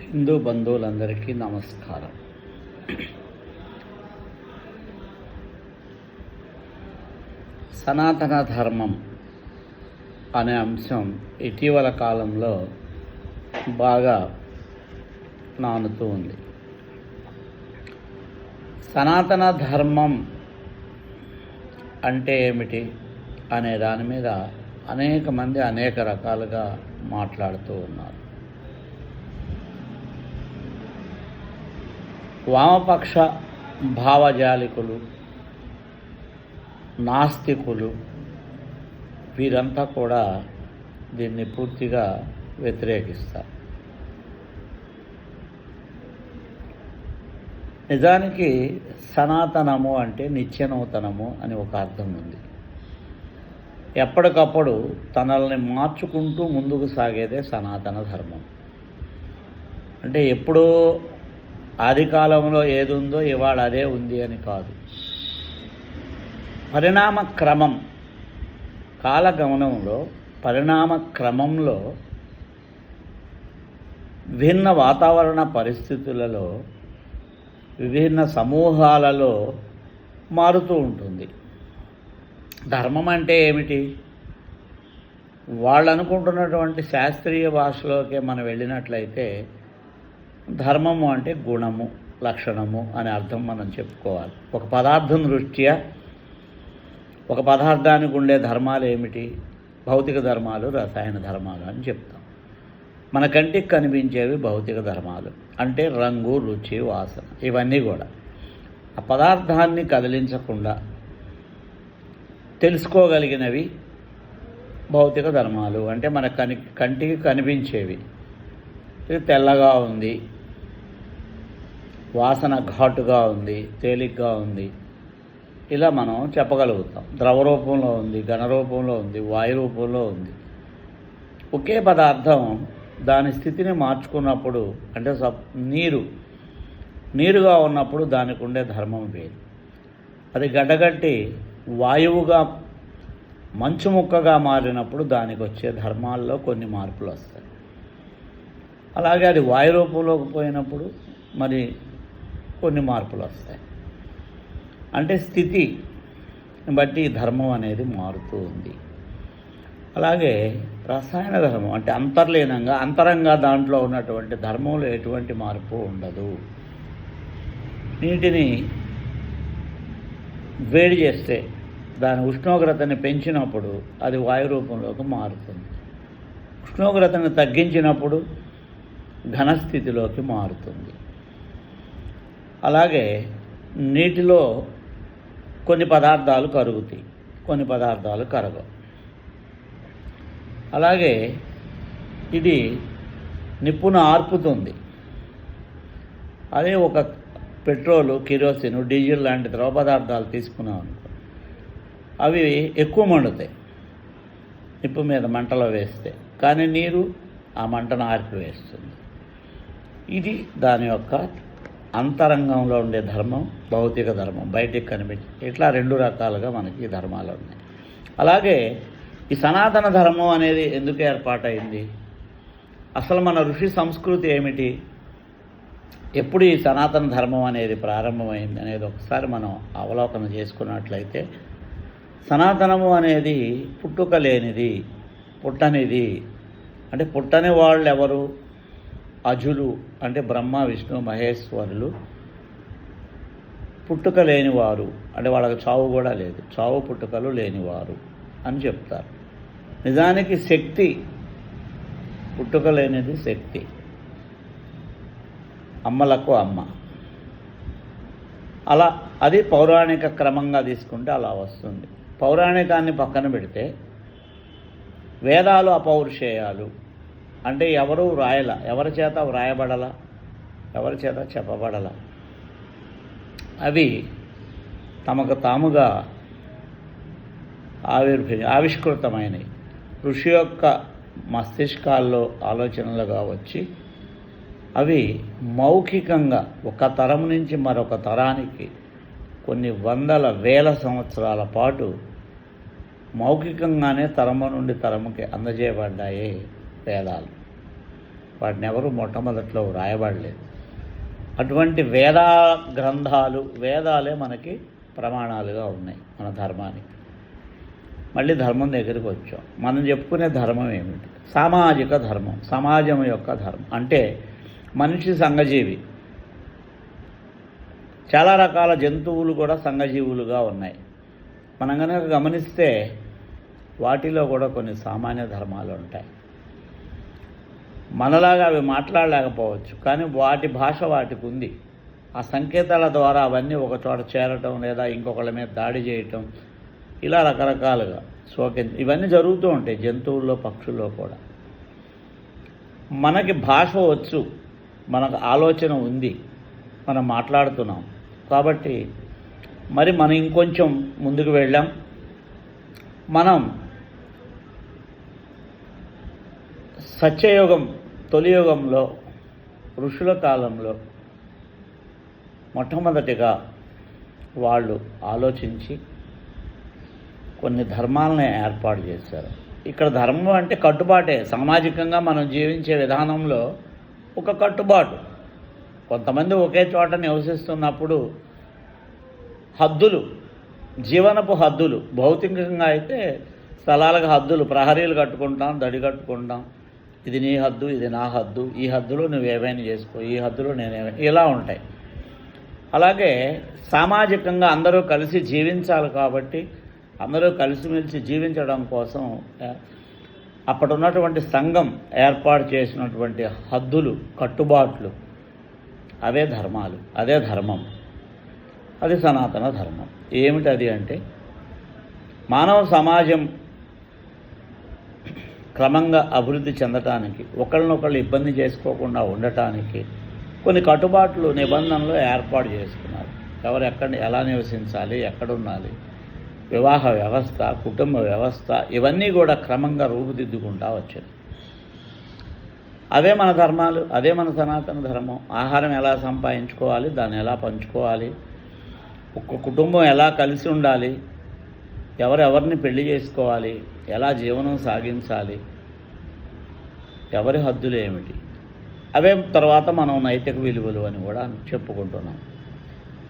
హిందూ బంధువులందరికీ నమస్కారం. సనాతన ధర్మం అనే అంశం ఇటీవల కాలంలో బాగా నానుతూ ఉంది సనాతన ధర్మం అంటే ఏమిటి అనే దాని మీద అనేక మంది అనేక రకాలుగా మాట్లాడుతూ ఉన్నారు. వామపక్ష భావజాలికులు నాస్తికులు వీరంతా కూడా దీన్ని పూర్తిగా వ్యతిరేకిస్తారు. నిజానికి సనాతనము అంటే నిత్యనూతనము అని ఒక అర్థం ఉంది. ఎప్పటికప్పుడు తనల్ని మార్చుకుంటూ ముందుకు సాగేదే సనాతన ధర్మం. అంటే ఎప్పుడో ఆదికాలంలో ఏదుందో ఏది ఉందో ఇవాళ అదే ఉంది అని కాదు. పరిణామ క్రమం కాలగమనంలో పరిణామ క్రమంలో విభిన్న వాతావరణ పరిస్థితులలో విభిన్న సమూహాలలో మారుతూ ఉంటుంది. ధర్మం అంటే ఏమిటి? వాళ్ళు అనుకుంటున్నటువంటి శాస్త్రీయ భాషలోకి మనం వెళ్ళినట్లయితే ధర్మము అంటే గుణము లక్షణము అనే అర్థం మనం చెప్పుకోవాలి. ఒక పదార్థం దృష్ట్యా ఒక పదార్థానికి ఉండే ధర్మాలు ఏమిటి? భౌతిక ధర్మాలు రసాయన ధర్మాలు అని చెప్తాం. మన కంటికి కనిపించేవి భౌతిక ధర్మాలు. అంటే రంగు రుచి వాసన ఇవన్నీ కూడా. ఆ పదార్థాన్ని కదిలించకుండా తెలుసుకోగలిగినవి భౌతిక ధర్మాలు. అంటే మన కని కంటికి కనిపించేవి. ఇది తెల్లగా ఉంది వాసన ఘాటుగా ఉంది తేలిగ్గా ఉంది. ఇలా మనం చెప్పగలుగుతాం. ద్రవ రూపంలో ఉంది ఘన రూపంలో ఉంది వాయు రూపంలో ఉంది. ఒకే పదార్థం దాని స్థితిని మార్చుకున్నప్పుడు అంటే సప్ నీరు. నీరుగా ఉన్నప్పుడు దానికి ఉండే ధర్మం వేరు. అది గడ్డగట్టి వాయువుగా మంచు ముక్కగా మారినప్పుడు దానికి వచ్చే ధర్మాల్లో కొన్ని మార్పులు వస్తాయి. అలాగే అది వాయు రూపంలోకి పోయినప్పుడు మరి కొన్ని మార్పులు వస్తాయి. అంటే స్థితి బట్టి ధర్మం అనేది మారుతూ ఉంది. అలాగే రసాయన ధర్మం అంటే అంతర్లీనంగా అంతరంగా దాంట్లో ఉన్నటువంటి ధర్మంలో ఎటువంటి మార్పు ఉండదు. నీటిని వేడి చేస్తే దాని ఉష్ణోగ్రతని పెంచినప్పుడు అది వాయు రూపంలోకి మారుతుంది. ఉష్ణోగ్రతను తగ్గించినప్పుడు ఘనస్థితిలోకి మారుతుంది. అలాగే నీటిలో కొన్ని పదార్థాలు కరుగుతాయి. కొన్ని పదార్థాలు కరగవు. అలాగే ఇది నిప్పును ఆర్పుతుంది. అదే ఒక పెట్రోలు కిరోసిన్ డీజిల్ లాంటి ద్రవ పదార్థాలు తీసుకున్నాం అనుకో అవి ఎక్కువ మండుతాయి నిప్పు మీద మంటలో వేస్తే. కానీ నీరు ఆ మంటను ఆర్పివేస్తుంది. ఇది దాని యొక్క అంతరంగంలో ఉండే ధర్మం భౌతిక ధర్మం బయటికి కనిపించి ఇట్లా రెండు రకాలుగా మనకి ధర్మాలు ఉన్నాయి. అలాగే ఈ సనాతన ధర్మం అనేది ఎందుకు ఏర్పాటైంది? అసలు మన ఋషి సంస్కృతి ఏమిటి? ఎప్పుడు ఈ సనాతన ధర్మం అనేది ప్రారంభమైంది అనేది ఒకసారి మనం అవలోకనం చేసుకున్నట్లయితే సనాతనము అనేది పుట్టుక లేనిది పుట్టనిది. అంటే పుట్టని వాళ్ళు ఎవరు? అజులు అంటే బ్రహ్మ విష్ణు మహేశ్వరులు పుట్టుక లేనివారు. అంటే వాళ్ళకి చావు కూడా లేదు. చావు పుట్టుకలు లేనివారు అని చెప్తారు. నిజానికి శక్తి పుట్టుక లేనిది శక్తి. అమ్మలకు అమ్మ. అలా అది పౌరాణిక క్రమంగా తీసుకుంటే అలా వస్తుంది. పౌరాణికాన్ని పక్కన పెడితే వేదాలు అపౌరుషేయాలు. అంటే ఎవరు వ్రాయల ఎవరి చేత వ్రాయబడల? ఎవరి చేత చెప్పబడల? అవి తమకు తాముగా ఆవిర్భ ఆవిష్కృతమైనవి. ఋషి యొక్క మస్తిష్కాల్లో ఆలోచనలుగా వచ్చి అవి మౌఖికంగా ఒక తరం నుంచి మరొక తరానికి కొన్ని వందల వేల సంవత్సరాల పాటు మౌఖికంగానే తరము నుండి తరముకి అందజేయబడ్డాయి వేదాలు. వాటిని ఎవరు మొట్టమొదట్లో వ్రాయబడలేదు. అటువంటి వేద గ్రంథాలు వేదాలే మనకి ప్రమాణాలుగా ఉన్నాయి మన ధర్మానికి. మళ్ళీ ధర్మం దగ్గరికి వచ్చాం. మనం చెప్పుకునే ధర్మం ఏమిటి? సామాజిక ధర్మం సమాజం యొక్క ధర్మం. అంటే మనిషి సంఘజీవి. చాలా రకాల జంతువులు కూడా సంఘజీవులుగా ఉన్నాయి. మనం కనుక గమనిస్తే వాటిలో కూడా కొన్ని సామాన్య ధర్మాలు ఉంటాయి. మనలాగా అవి మాట్లాడలేకపోవచ్చు. కానీ వాటి భాష వాటికి ఉంది. ఆ సంకేతాల ద్వారా అవన్నీ ఒక చోట చేరటం లేదా ఇంకొకళ్ళ మీద దాడి చేయటం ఇలా రకరకాలుగా సోకె ఇవన్నీ జరుగుతూ ఉంటాయి జంతువుల్లో పక్షుల్లో కూడా. మనకి భాష వచ్చు మనకు ఆలోచన ఉంది మనం మాట్లాడుతున్నాం. కాబట్టి మరి మనం ఇంకొంచెం ముందుకు వెళ్ళాం. మనం సత్యయుగం తొలియుగంలో ఋషుల కాలంలో మొట్టమొదటిగా వాళ్ళు ఆలోచించి కొన్ని ధర్మాలని ఏర్పాటు చేశారు. ఇక్కడ ధర్మం అంటే కట్టుబాటే. సామాజికంగా మనం జీవించే విధానంలో ఒక కట్టుబాటు. కొంతమంది ఒకే చోట నివసిస్తున్నప్పుడు హద్దులు జీవనపు హద్దులు భౌతికంగా అయితే స్థలాలకు హద్దులు ప్రహరీలు కట్టుకుంటాం దడి కట్టుకుంటాం ఇది నీ హద్దు ఇది నా హద్దు ఈ హద్దులో నువ్వు ఏమైనా చేసుకో ఈ హద్దులో నేను ఇలా ఉంటాయి. అలాగే సామాజికంగా అందరూ కలిసి జీవించాలి కాబట్టి అందరూ కలిసిమెలిసి జీవించడం కోసం ఆ, అప్పుడు ఉన్నటువంటి సంఘం ఏర్పాటు చేసినటువంటి హద్దులు కట్టుబాట్లు అవే ధర్మాలు అదే ధర్మం. అది సనాతన ధర్మం. ఏమిటది అంటే మానవ సమాజం క్రమంగా అభివృద్ధి చెందటానికి ఒకళ్ళనొకళ్ళు ఇబ్బంది చేసుకోకుండా ఉండటానికి కొన్ని కట్టుబాట్లు నిబంధనలు ఏర్పాటు చేసుకున్నారు. ఎవరు ఎక్కడ ఎలా నివసించాలి ఎక్కడుండాలి వివాహ వ్యవస్థ కుటుంబ వ్యవస్థ ఇవన్నీ కూడా క్రమంగా రూపుదిద్దుకుంటా వచ్చాయి అవే మన ధర్మాలు అదే మన సనాతన ధర్మం. ఆహారం ఎలా సంపాదించుకోవాలి దాన్ని ఎలా పంచుకోవాలి ఒక్క కుటుంబం ఎలా కలిసి ఉండాలి ఎవరెవరిని పెళ్ళి చేసుకోవాలి? ఎలా జీవనం సాగించాలి? ఎవరి హద్దులు ఏమిటి? అవే తర్వాత మనం నైతిక విలువలు అని కూడా చెప్పుకుంటున్నాం.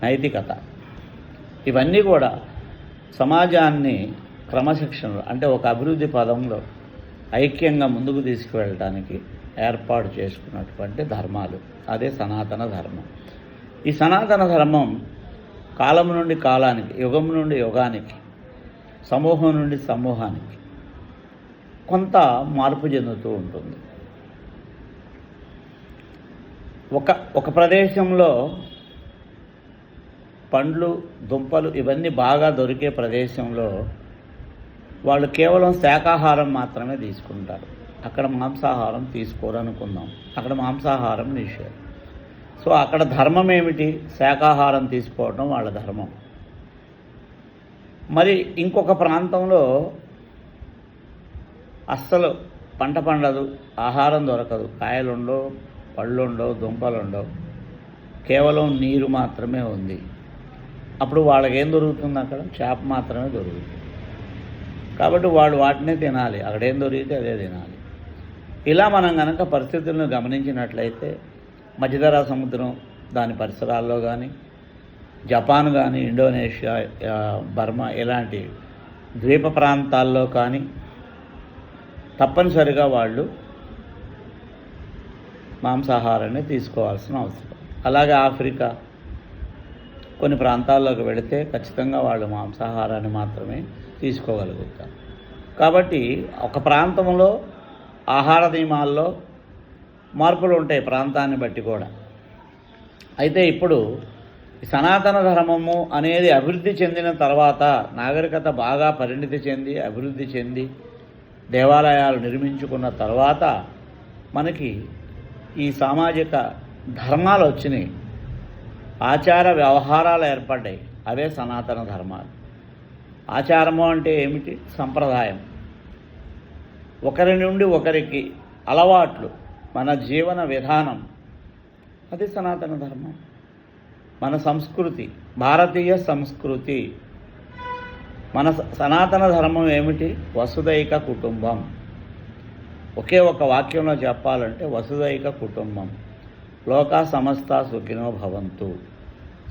నైతికత. ఇవన్నీ కూడా సమాజాన్ని క్రమశిక్షణలో అంటే ఒక అభివృద్ధి పదంలో ఐక్యంగా ముందుకు తీసుకువెళ్ళటానికి ఏర్పాటు చేసుకున్నటువంటి ధర్మాలు. అదే సనాతన ధర్మం. ఈ సనాతన ధర్మం కాలం నుండి కాలానికి యుగం నుండి యుగానికి సమూహం నుండి సమూహానికి కొంత మార్పు చెందుతూ ఉంటుంది. ఒక ఒక ప్రదేశంలో పండ్లు దుంపలు ఇవన్నీ బాగా దొరికే ప్రదేశంలో వాళ్ళు కేవలం శాకాహారం మాత్రమే తీసుకుంటారు. అక్కడ మాంసాహారం తీసుకోరు అనుకుందాం అక్కడ మాంసాహారం నిషేధం. సో అక్కడ ధర్మం ఏమిటి? శాకాహారం తీసుకోవడం వాళ్ళ ధర్మం. మరి ఇంకొక ప్రాంతంలో అస్సలు పంట పండదు ఆహారం దొరకదు. కాయలుండవు పళ్ళుండవు దుంపలుండవు. కేవలం నీరు మాత్రమే ఉంది. అప్పుడు వాళ్ళకి ఏం దొరుకుతుంది అక్కడ? చేప మాత్రమే దొరుకుతుంది. కాబట్టి వాళ్ళు వాటినే తినాలి. అక్కడ ఏం దొరికితే అదే తినాలి. ఇలా మనం కనుక పరిస్థితులను గమనించినట్లయితే మధ్యధరా సముద్రం దాని పరిసరాల్లో కానీ జపాన్ కానీ ఇండోనేషియా బర్మా ఇలాంటి ద్వీప ప్రాంతాల్లో కానీ తప్పనిసరిగా వాళ్ళు మాంసాహారాన్ని తీసుకోవాల్సిన అవసరం. అలాగే ఆఫ్రికా కొన్ని ప్రాంతాల్లోకి వెళితే ఖచ్చితంగా వాళ్ళు మాంసాహారాన్ని మాత్రమే తీసుకోగలుగుతారు. కాబట్టి ఒక ప్రాంతంలో ఆహార నియమాల్లో మార్పులు ఉంటాయి ప్రాంతాన్ని బట్టి కూడా. అయితే ఇప్పుడు సనాతన ధర్మము అనేది అభివృద్ధి చెందిన తర్వాత నాగరికత బాగా పరిణితి చెంది అభివృద్ధి చెంది దేవాలయాలు నిర్మించుకున్న తర్వాత మనకి ఈ సామాజిక ధర్మాలు వచ్చినాయి. ఆచార వ్యవహారాలు ఏర్పడ్డాయి. అవే సనాతన ధర్మాలు. ఆచారము అంటే ఏమిటి? సంప్రదాయం. ఒకరి నుండి ఒకరికి అలవాట్లు మన జీవన విధానం. అది సనాతన ధర్మం. మన సంస్కృతి భారతీయ సంస్కృతి. మన సనాతన ధర్మం ఏమిటి? వసుదైక కుటుంబం. ఒకే ఒక వాక్యంలో చెప్పాలంటే వసుదైక కుటుంబం. లోక సమస్త సుఖినో భవంతు.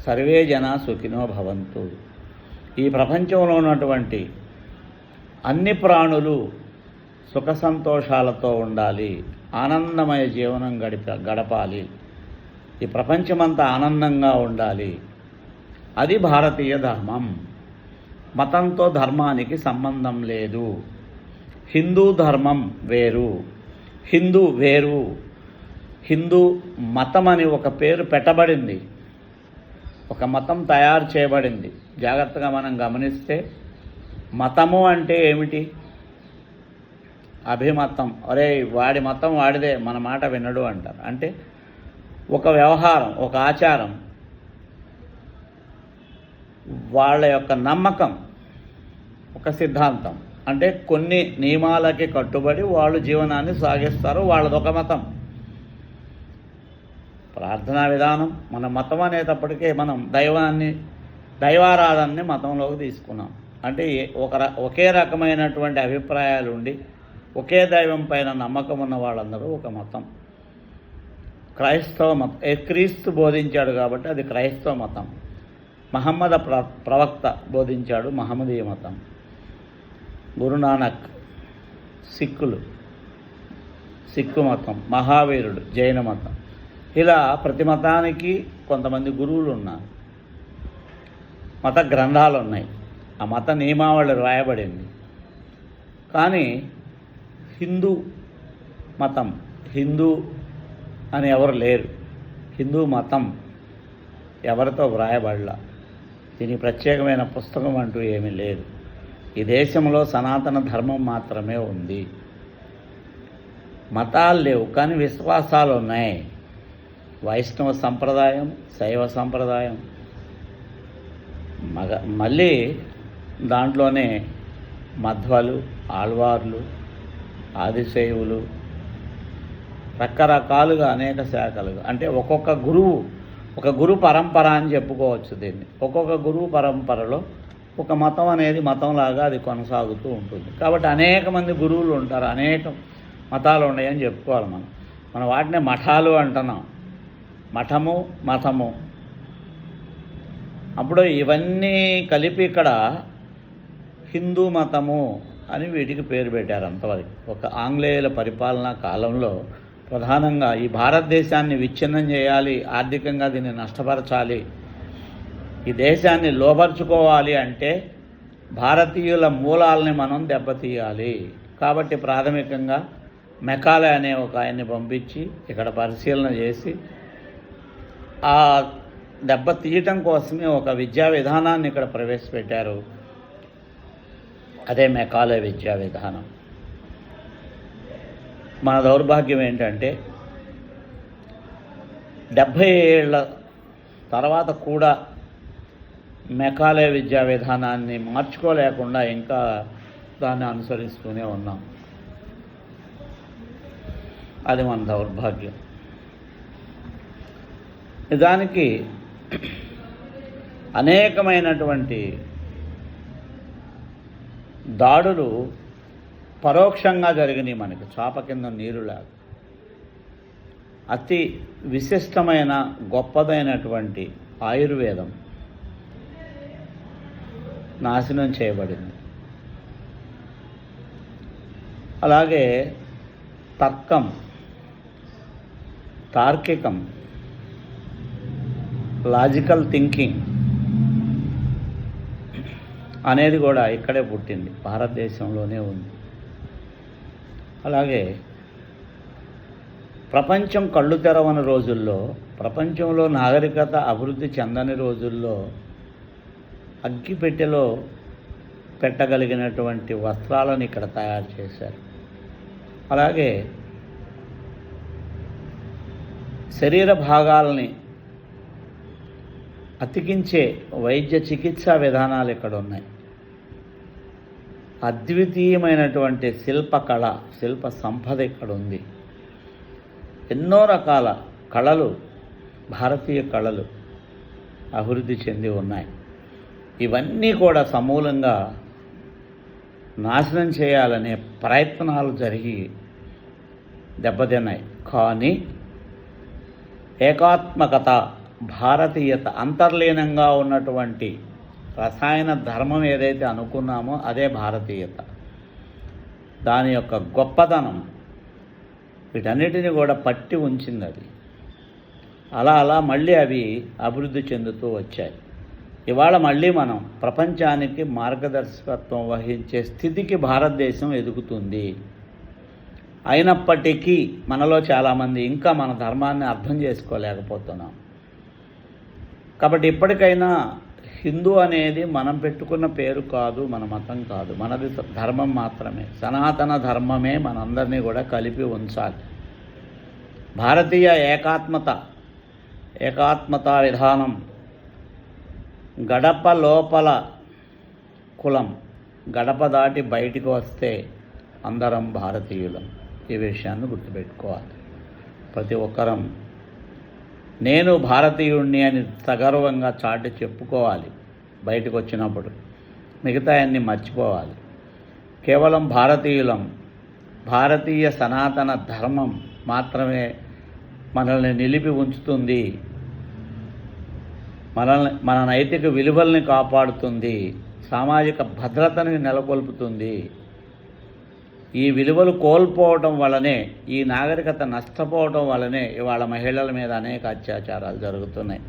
సర్వే జన సుఖినో భవంతు. ఈ ప్రపంచంలో ఉన్నటువంటి అన్ని ప్రాణులు సుఖ సంతోషాలతో ఉండాలి. ఆనందమయ జీవనం గడిప గడపాలి. ఈ ప్రపంచమంతా ఆనందంగా ఉండాలి. అది భారతీయ ధర్మం. మతంతో ధర్మానికి సంబంధం లేదు. హిందూ ధర్మం వేరు. హిందూ వేరు. హిందూ మతం అని ఒక పేరు పెట్టబడింది. ఒక మతం తయారు చేయబడింది. జాగ్రత్తగా మనం గమనిస్తే మతము అంటే ఏమిటి? అభిమతం. అరే వాడి మతం వాడిదే. మన మాట వినడు అంటారు. అంటే ఒక వ్యవహారం ఒక ఆచారం. వాళ్ళ యొక్క నమ్మకం ఒక సిద్ధాంతం. అంటే కొన్ని నియమాలకి కట్టుబడి వాళ్ళు జీవనాన్ని సాగిస్తారు వాళ్ళదొక మతం. ప్రార్థనా విధానం మన మతం అనేటప్పటికే మనం దైవాన్ని దైవారాధనని మతంలోకి తీసుకున్నాం. అంటే ఒక ఒకే రకమైనటువంటి అభిప్రాయాలు ఉండి ఒకే దైవం పైన నమ్మకం ఉన్న వాళ్ళందరూ ఒక మతం. క్రైస్తవ మతం ఏ క్రీస్తు బోధించాడు కాబట్టి అది క్రైస్తవ మతం. మహమ్మద ప్ర ప్రవక్త బోధించాడు మహమ్మదీయ మతం. గురునానక్ సిక్కులు సిక్కు మతం మహావీరుడు జైన మతం. ఇలా ప్రతి మతానికి కొంతమంది గురువులు ఉన్నారు. మత గ్రంథాలు ఉన్నాయి. ఆ మత నియమావళి రాయబడింది. కానీ హిందూ మతం హిందూ అని ఎవరు లేరు. హిందూ మతం ఎవరితో వ్రాయబడలా. దీని ప్రత్యేకమైన పుస్తకం అంటూ ఏమీ లేదు. ఈ దేశంలో సనాతన ధర్మం మాత్రమే ఉంది. మతాలు లేవు కానీ విశ్వాసాలు ఉన్నాయి. వైష్ణవ సంప్రదాయం శైవ సంప్రదాయం. మగ మళ్ళీ దాంట్లోనే మధ్వలు ఆళ్వార్లు ఆదిశైవులు రకరకాలుగా అనేక శాఖలుగా. అంటే ఒక్కొక్క గురువు ఒక గురు పరంపర అని చెప్పుకోవచ్చు దీన్ని. ఒక్కొక్క గురువు పరంపరలో ఒక మతం అనేది మతంలాగా అది కొనసాగుతూ ఉంటుంది. కాబట్టి అనేక మంది గురువులు ఉంటారు అనేక మతాలు ఉన్నాయని చెప్పుకోవాలి మనం. మనం వాటిని మఠాలు అంటున్నాం. మఠము మతము. అప్పుడు ఇవన్నీ కలిపి ఇక్కడ హిందూ మతము అని వీటికి పేరు పెట్టారు అంతవరకు. ఒక ఆంగ్లేయుల పరిపాలనా కాలంలో ప్రధానంగా ఈ భారతదేశాన్ని విచ్ఛిన్నం చేయాలి ఆర్థికంగా దీన్ని నష్టపరచాలి. ఈ దేశాన్ని లోపరుచుకోవాలి అంటే భారతీయుల మూలాలని మనం దెబ్బతీయాలి. కాబట్టి ప్రాథమికంగా మెకాలే అనే ఒక ఆయన్ని పంపించి ఇక్కడ పరిశీలన చేసి ఆ దెబ్బ తీయటం కోసమే ఒక విద్యా విధానాన్ని ఇక్కడ ప్రవేశపెట్టారు. అదే మెకాలే విద్యా విధానం. మన దౌర్భాగ్యం ఏంటంటే డెబ్భై ఏళ్ళ తర్వాత కూడా మెకాలే విద్యా విధానాన్ని మార్చుకోలేకుండా ఇంకా దాన్ని అనుసరిస్తూనే ఉన్నాం. అది మన దౌర్భాగ్యం. నిజానికి అనేకమైనటువంటి దాడులు పరోక్షంగా జరిగినాయి మనకి. చాప కింద నీరులాగా అతి విశిష్టమైన గొప్పదైనటువంటి ఆయుర్వేదం నాశనం చేయబడింది. అలాగే తర్కం తార్కికం లాజికల్ థింకింగ్ అనేది కూడా ఇక్కడే పుట్టింది. భారతదేశంలోనే ఉంది. అలాగే ప్రపంచం కళ్ళు తెరవని రోజుల్లో ప్రపంచంలో నాగరికత అభివృద్ధి చెందని రోజుల్లో అగ్గిపెట్టెలో పెట్టగలిగినటువంటి వస్త్రాలను ఇక్కడ తయారు చేశారు. అలాగే శరీర భాగాలని అతికించే వైద్య చికిత్సా విధానాలు ఇక్కడ ఉన్నాయి. అద్వితీయమైనటువంటి శిల్పకళ శిల్ప సంపద ఇక్కడ ఉంది ఎన్నో రకాల కళలు భారతీయ కళలు అభివృద్ధి చెంది ఉన్నాయి. ఇవన్నీ కూడా సమూలంగా నాశనం చేయాలనే ప్రయత్నాలు జరిగి దెబ్బతిన్నాయి. కానీ ఏకాత్మకత భారతీయత అంతర్లీనంగా ఉన్నటువంటి రసాయన ధర్మం ఏదైతే అనుకున్నామో అదే భారతీయత. దాని యొక్క గొప్పతనం వీటన్నిటిని కూడా పట్టి ఉంచింది అది అలా అలా మళ్ళీ అవి అభివృద్ధి చెందుతూ వచ్చాయి. ఇవాళ మళ్ళీ మనం ప్రపంచానికి మార్గదర్శకత్వం వహించే స్థితికి భారతదేశం ఎదుగుతుంది. అయినప్పటికీ మనలో చాలామంది ఇంకా మన ధర్మాన్ని అర్థం చేసుకోలేకపోతున్నాం. కాబట్టి ఇప్పటికైనా హిందూ అనేది మనం పెట్టుకున్న పేరు కాదు మన మతం కాదు. మనది ధర్మం మాత్రమే. సనాతన ధర్మమే మనందరినీ కూడా కలిపి ఉంచాలి. భారతీయ ఏకాత్మత ఏకాత్మత విధానం గడప లోపల కులం గడప దాటి బయటికి వస్తే అందరం భారతీయులం. ఈ విషయాన్ని గుర్తుపెట్టుకోవాలి. ప్రతి ఒక్కరం నేను భారతీయుణ్ణి అని సగర్వంగా చాటి చెప్పుకోవాలి బయటకు వచ్చినప్పుడు మిగతా అన్ని మర్చిపోవాలి. కేవలం భారతీయులం భారతీయ సనాతన ధర్మం మాత్రమే మనల్ని నిలిపి ఉంచుతుంది. మనల్ని మన నైతిక విలువల్ని కాపాడుతుంది. సామాజిక భద్రతని నెలకొల్పుతుంది. ఈ విలువలు కోల్పోవడం వల్లనే ఈ నాగరికత నష్టపోవడం వల్లనే ఇవాళ మహిళల మీద అనేక అత్యాచారాలు జరుగుతున్నాయి.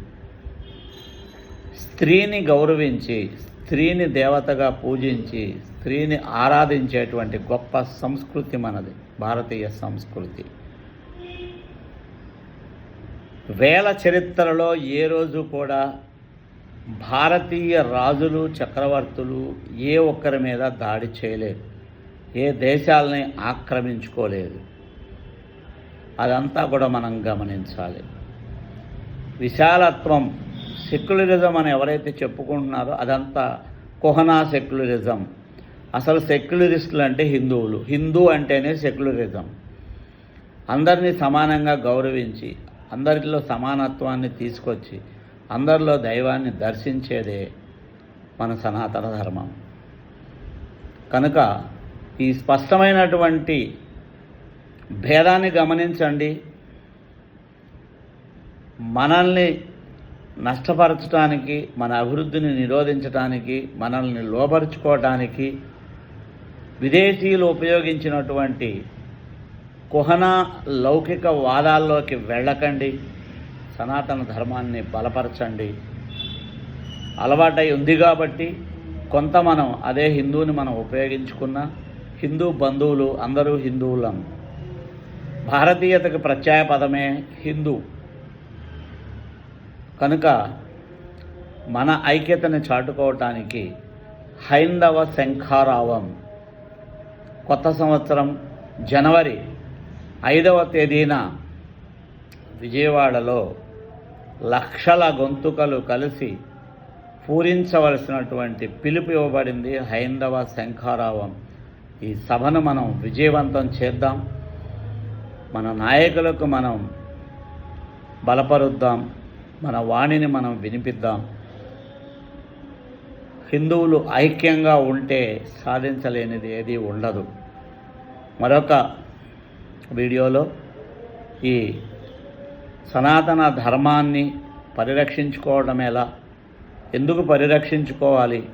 స్త్రీని గౌరవించి స్త్రీని దేవతగా పూజించి స్త్రీని ఆరాధించేటువంటి గొప్ప సంస్కృతి మనది భారతీయ సంస్కృతి. వేల చరిత్రలో ఏ రోజు కూడా భారతీయ రాజులు చక్రవర్తులు ఏ ఒక్కరి మీద దాడి చేయలేదు. ఏ దేశాలని ఆక్రమించుకోలేదు. అదంతా కూడా మనం గమనించాలి. విశాలత్వం సెక్యులరిజం అని ఎవరైతే చెప్పుకుంటున్నారో అదంతా కుహనా సెక్యులరిజం. అసలు సెక్యులరిస్టులు అంటే హిందువులు. హిందూ అంటేనే సెక్యులరిజం. అందరినీ సమానంగా గౌరవించి అందరిలో సమానత్వాన్ని తీసుకొచ్చి అందరిలో దైవాన్ని దర్శించేదే మన సనాతన ధర్మం. కనుక ఈ స్పష్టమైనటువంటి భేదాన్ని గమనించండి. మనల్ని నష్టపరచడానికి మన అభివృద్ధిని నిరోధించడానికి మనల్ని లోపరుచుకోవడానికి విదేశీయులు ఉపయోగించినటువంటి కుహన లౌకిక వాదాల్లోకి వెళ్ళకండి. సనాతన ధర్మాన్ని బలపరచండి. అలవాటై ఉంది కాబట్టి కొంత మనం అదే హిందువుని మనం ఉపయోగించుకున్నా హిందూ బంధువులు అందరూ హిందువులం. భారతీయతకు ప్రత్యయ పదమే హిందూ. కనుక మన ఐక్యతను చాటుకోవటానికి హైందవ శంఖారావం కొత్త సంవత్సరం జనవరి ఐదవ తేదీన విజయవాడలో లక్షల గొంతుకలు కలిసి పూరించవలసినటువంటి పిలుపు ఇవ్వబడింది హైందవ శంఖారావం. ఈ సభను మనం విజయవంతం చేద్దాం. మన నాయకులకు మనం బలపరుద్దాం. మన వాణిని మనం వినిపిద్దాం. హిందువులు ఐక్యంగా ఉంటే సాధించలేనిది ఏది ఉండదు. మరొక వీడియోలో ఈ సనాతన ధర్మాన్ని పరిరక్షించుకోవడం ఎలా? ఎందుకు పరిరక్షించుకోవాలి?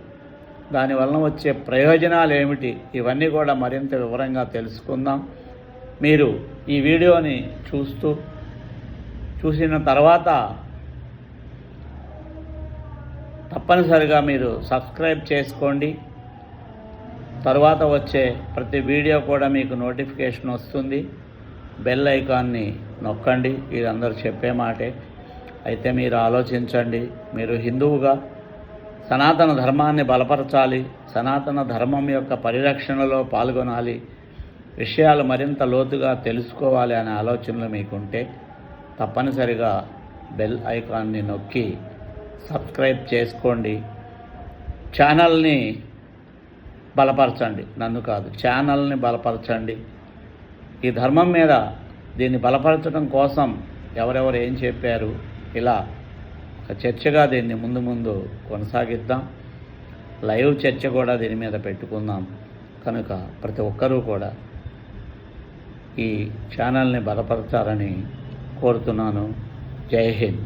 దానివలన వచ్చే ప్రయోజనాలు ఏమిటి? ఇవన్నీ కూడా మరింత వివరంగా తెలుసుకుందాం. మీరు ఈ వీడియోని చూస్తూ చూసిన తర్వాత తప్పనిసరిగా మీరు సబ్స్క్రైబ్ చేసుకోండి. తర్వాత వచ్చే ప్రతి వీడియో కూడా మీకు నోటిఫికేషన్ వస్తుంది. బెల్ ఐకాన్ని నొక్కండి. ఇది అందరూ చెప్పే మాటే. అయితే మీరు ఆలోచించండి. మీరు హిందువుగా సనాతన ధర్మాన్ని బలపరచాలి సనాతన ధర్మం యొక్క పరిరక్షణలో పాల్గొనాలి. విషయాలు మరింత లోతుగా తెలుసుకోవాలి అనే ఆలోచనలు మీకుంటే తప్పనిసరిగా బెల్ ఐకాన్ని నొక్కి సబ్స్క్రైబ్ చేసుకోండి. ఛానల్ని బలపరచండి. నన్ను కాదు ఛానల్ని బలపరచండి. ఈ ధర్మం మీద దీన్ని బలపరచడం కోసం ఎవరెవరు ఏం చెప్పారు ఇలా ఒక చర్చగా దీన్ని ముందు ముందు కొనసాగిద్దాం. లైవ్ చర్చ కూడా దీని మీద పెట్టుకుందాం. కనుక ప్రతి ఒక్కరూ కూడా ఈ ఛానల్ని బలపరచాలని కోరుతున్నాను. జై హింద్.